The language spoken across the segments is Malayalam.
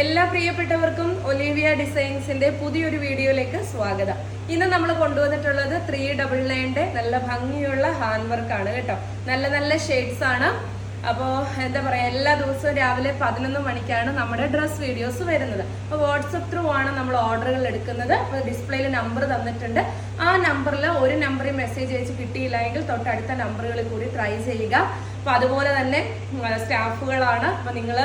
എല്ലാ പ്രിയപ്പെട്ടവർക്കും ഒലീവിയ ഡിസൈൻസിന്റെ പുതിയൊരു വീഡിയോയിലേക്ക് സ്വാഗതം. ഇന്ന് നമ്മൾ കൊണ്ടുവന്നിട്ടുള്ളത് ത്രീ ഡബിൾ നയന്റെ നല്ല ഭംഗിയുള്ള ഹാൻഡ് വർക്ക് ആണ് കേട്ടോ. നല്ല നല്ല ഷെയ്ഡ്സ് ആണ്. അപ്പോൾ എന്താ പറയുക എല്ലാ ദിവസവും രാവിലെ പതിനൊന്ന് മണിക്കാണ് നമ്മുടെ ഡ്രസ് വീഡിയോസ് വരുന്നത്. അപ്പോൾ വാട്സപ്പ് ത്രൂ ആണ് നമ്മൾ ഓർഡറുകൾ എടുക്കുന്നത്. അപ്പോൾ ഡിസ്പ്ലേയിൽ നമ്പർ തന്നിട്ടുണ്ട്. ആ നമ്പറിൽ ഒരു നമ്പറിൽ മെസ്സേജ് അയച്ച് കിട്ടിയില്ല എങ്കിൽ തൊട്ടടുത്ത നമ്പറുകളിൽ കൂടി ട്രൈ ചെയ്യുക. അപ്പോൾ അതുപോലെ തന്നെ സ്റ്റാഫുകളാണ്. അപ്പോൾ നിങ്ങൾ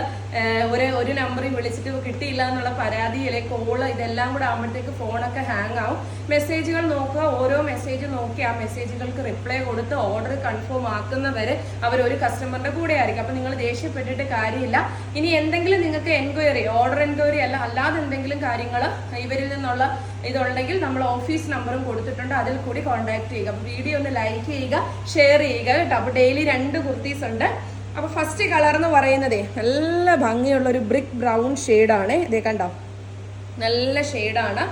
ഒരു ഒരു നമ്പറിൽ വിളിച്ചിട്ട് കിട്ടിയില്ല എന്നുള്ള പരാതി അല്ലെ കോൾ ഇതെല്ലാം കൂടെ ആകുമ്പോഴത്തേക്ക് ഫോണൊക്കെ ഹാങ് ആവും. മെസ്സേജുകൾ നോക്കുക. ഓരോ മെസ്സേജ് നോക്കി ആ മെസ്സേജുകൾക്ക് റിപ്ലൈ കൊടുത്ത് ഓർഡർ കൺഫേം ആക്കുന്നവരെ അവർ ഒരു കസ്റ്റമറിന്റെ കൂടെ ആയിരിക്കും അപ്പോൾ നിങ്ങൾ ദേഷ്യപ്പെട്ടിട്ട് കാര്യമില്ല. ഇനി എന്തെങ്കിലും നിങ്ങൾക്ക് എൻക്വയറി ഓർഡർ എൻക്വയറി അല്ല അല്ലാതെ എന്തെങ്കിലും കാര്യങ്ങൾ ഇവരിൽ നിന്നുള്ള ഇതുണ്ടെങ്കിൽ നമ്മൾ ഓഫീസ് നമ്പറും കൊടുത്തിട്ടുണ്ട്. അതിൽ കൂടി കോൺടാക്ട് ചെയ്യുക. അപ്പോൾ വീഡിയോ ഒന്ന് ലൈക്ക് ചെയ്യുക ഷെയർ ചെയ്യുക കേട്ടോ. അപ്പോൾ ഡെയിലി രണ്ട് കുർത്തീസ് ഉണ്ട്. അപ്പോൾ ഫസ്റ്റ് കളർ എന്ന് പറയുന്നതേ നല്ല ഭംഗിയുള്ള ഒരു ബ്രിക്ക് ബ്രൗൺ ഷെയ്ഡാണ് ഇതേ കണ്ടോ? നല്ല ഷെയ്ഡാണ്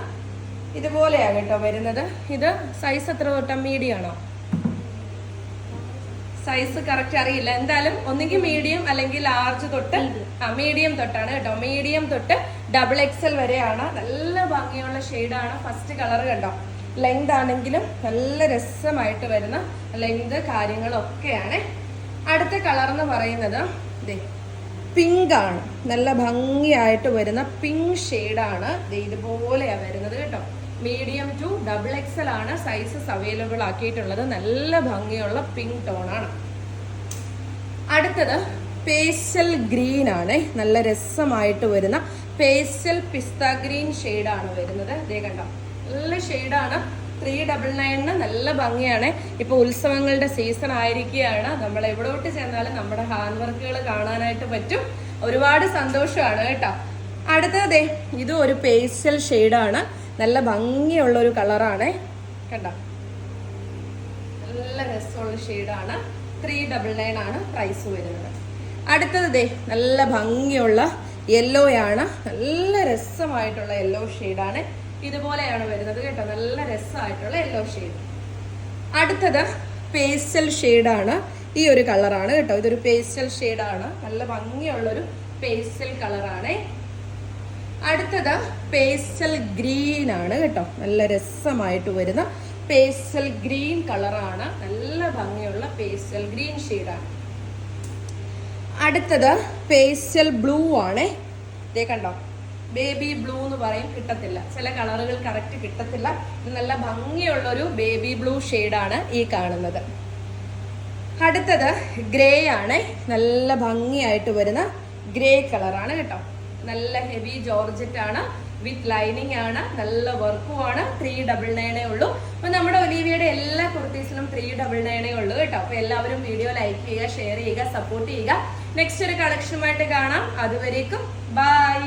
ഇതുപോലെയാണ് കേട്ടോ വരുന്നത്. ഇത് സൈസ് എത്ര തൊട്ടാ? മീഡിയം ആണോ? സൈസ് കറക്റ്റ് അറിയില്ല. എന്തായാലും ഒന്നുകിൽ മീഡിയം അല്ലെങ്കിൽ ലാർജ് തൊട്ട് ആ മീഡിയം തൊട്ടാണ് കേട്ടോ. മീഡിയം തൊട്ട് ഡബിൾ എക്സൽ വരെയാണ്. നല്ല ഭംഗിയുള്ള ഷെയ്ഡാണ് ഫസ്റ്റ് കളർ കണ്ടോ? ലെങ്ത് ആണെങ്കിലും നല്ല രസമായിട്ട് വരുന്ന ലെങ്ത് കാര്യങ്ങളൊക്കെയാണ്. അടുത്ത കളർ എന്ന് പറയുന്നത് ദേ പിങ്ക് ആണ്. നല്ല ഭംഗിയായിട്ട് വരുന്ന പിങ്ക് ഷെയ്ഡാണ് ഇതുപോലെയാണ് വരുന്നത് കേട്ടോ. മീഡിയം ടു ഡബിൾ എക്സൽ ആണ് സൈസസ് അവൈലബിൾ ആക്കിയിട്ടുള്ളത്. നല്ല ഭംഗിയുള്ള പിങ്ക് ടോണാണ് അടുത്തത് പേസ്റ്റൽ ഗ്രീൻ ആണ്. നല്ല രസമായിട്ട് വരുന്ന പേസ്റ്റൽ പിസ്ത ഗ്രീൻ ഷെയ്ഡാണ് വരുന്നത്. ഇതേ കണ്ടോ. നല്ല ഷെയ്ഡാണ് ത്രീ ഡബിൾ നയനിന് നല്ല ഭംഗിയാണ്. ഇപ്പൊ ഉത്സവങ്ങളുടെ സീസൺ ആയിരിക്കുകയാണ്. നമ്മൾ എവിടോട്ട് ചെന്നാലും നമ്മുടെ ഹാൻഡ് വർക്കുകൾ കാണാനായിട്ട് പറ്റും. ഒരുപാട് സന്തോഷമാണ് കേട്ടോ. അടുത്തത് ഇത് ഒരു പേസ്റ്റൽ ഷെയ്ഡാണ് നല്ല ഭംഗിയുള്ള ഒരു കളറാണ് കണ്ടോ? നല്ല രസമുള്ള ഷെയ്ഡാണ് ത്രീ ഡബിൾ നയൻ ആണ് പ്രൈസ് വരുന്നത്. അടുത്തത് ദേ നല്ല ഭംഗിയുള്ള യെല്ലോ ആണ് നല്ല രസമായിട്ടുള്ള യെല്ലോ ഷെയ്ഡാണ് ഇതുപോലെയാണ് വരുന്നത് കേട്ടോ. നല്ല രസമായിട്ടുള്ള യെല്ലോ ഷെയ്ഡ് അടുത്തത് പേസ്റ്റൽ ഷെയ്ഡാണ് ഈ ഒരു കളറാണ് കേട്ടോ. ഇതൊരു പേസ്റ്റൽ ഷെയ്ഡാണ് നല്ല ഭംഗിയുള്ളൊരു പേസ്റ്റൽ കളറാണ് അടുത്തത് പേസ്റ്റൽ ഗ്രീൻ ആണ് കേട്ടോ. നല്ല രസമായിട്ട് വരുന്ന പേസ്റ്റൽ ഗ്രീൻ കളറാണ് നല്ല ഭംഗിയുള്ള പേസ്റ്റൽ ഗ്രീൻ ഷെയ്ഡാണ് അടുത്തത് പേസ്റ്റൽ ബ്ലൂ ആണ്. ഇതേ കണ്ടോ? ബേബി ബ്ലൂ എന്ന് പറയും കിട്ടത്തില്ല. ചില കളറുകൾ കറക്റ്റ് കിട്ടത്തില്ല. ഇത് നല്ല ഭംഗിയുള്ളൊരു ബേബി ബ്ലൂ ഷെയ്ഡാണ് ഈ കാണുന്നത്. അടുത്തത് ഗ്രേ ആണ്. നല്ല ഭംഗിയായിട്ട് വരുന്ന ഗ്രേ കളറാണ് കേട്ടോ. നല്ല ഹെവി ജോർജറ്റ് ആണ്. വിത്ത് ലൈനിങ് ആണ് നല്ല വർക്കും ആണ് ത്രീ ഡബിൾ നയനേ ഉള്ളൂ. അപ്പൊ നമ്മുടെ ഒലീവിയുടെ എല്ലാ കുർത്തീസിലും ത്രീ ഡബിൾ നയനേ ഉള്ളൂ കേട്ടോ. അപ്പൊ എല്ലാവരും വീഡിയോ ലൈക്ക് ചെയ്യുക ഷെയർ ചെയ്യുക സപ്പോർട്ട് ചെയ്യുക. നെക്സ്റ്റ് ഒരു കളക്ഷനുമായിട്ട് കാണാം. അതുവരേക്കും ബൈ